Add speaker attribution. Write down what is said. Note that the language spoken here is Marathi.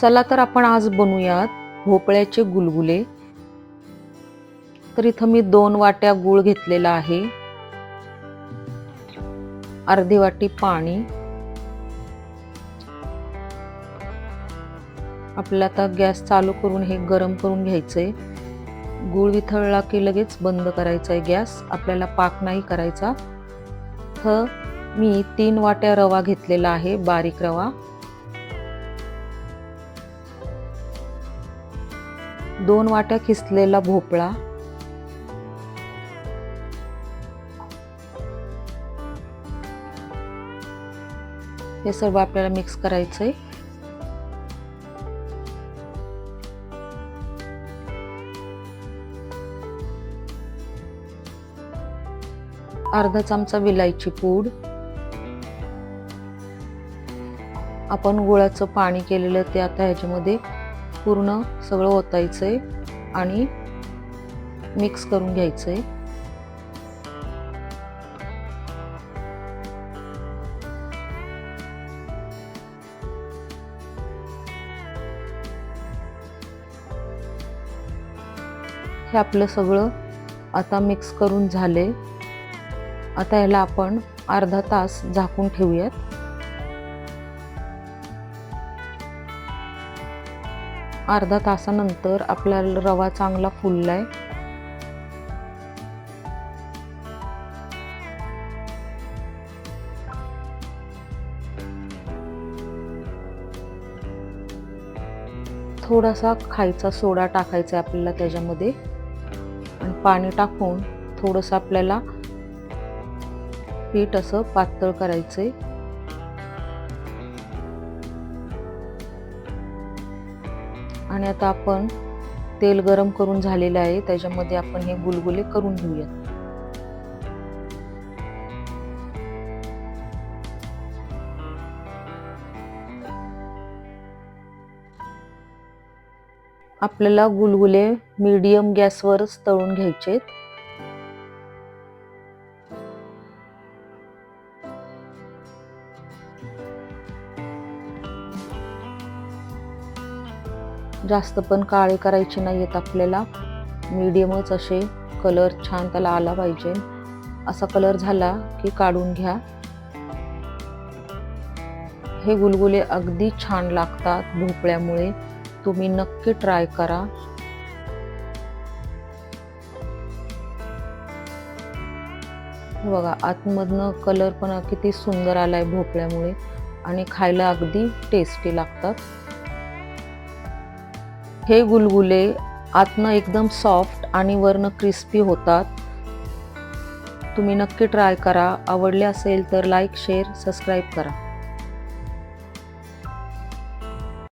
Speaker 1: चला तर आपण आज बनवूयात भोपळ्याचे गुलगुले. तर इथं मी दोन वाट्या गूळ घेतलेला आहे. अर्धी वाटी पाणी. आपल्याला आता गॅस चालू करून हे गरम करून घ्यायचंय. गूळ विथळला की लगेच बंद करायचा आहे गॅस. आपल्याला पाक नाही करायचा. तर मी तीन वाट्या रवा घेतलेला आहे बारीक रवा. दोन वाट्या खिसलेला भोपळा. हे सर्व आपल्याला मिक्स करायचं आहे अर्धा चमचा विलायची पूड. आपण गुळाचं पाणी केलेलं ते आता ह्याच्यामध्ये पूर्ण सगळं ओतायचंय आणि मिक्स करून घ्यायचंय. हे आपलं सगळं आता मिक्स करून झाले आता याला आपण अर्धा तास झाकून ठेवूयात. अर्धा तासानंतर आपल्याला रवा चांगला फुललाय. थोडासा खायचा सोडा टाकायचा आहे आपल्याला त्याच्यामध्ये. आणि पाणी टाकून थोडंसं आपल्याला पीठ असं पातळ करायचं आहे आणि आता आपण तेल गरम करून झालेलं आहे त्याच्यामध्ये आपण हे गुलगुले करून घेऊयात. आपल्याला गुलगुले मीडियम गॅसवरच तळून घ्यायचे जास्त पण काळे करायचे नाही आहेत आपल्याला. मीडियमच असे कलर छान त्याला आला पाहिजे. असा कलर झाला की काढून घ्या. हे गुलगुले अगदी छान लागतात भोपळ्यामुळे. तुम्ही नक्की ट्राय करा. बघा आतमधनं कलर पण किती सुंदर आलाय भोपळ्यामुळे. आणि खायला अगदी टेस्टी लागतात. हे गुलगुले आतनं एकदम सॉफ्ट आणि वरनं क्रिस्पी होतात. तुम्ही नक्की ट्राय करा. आवडले असेल तर लाईक शेअर सबस्क्राईब करा.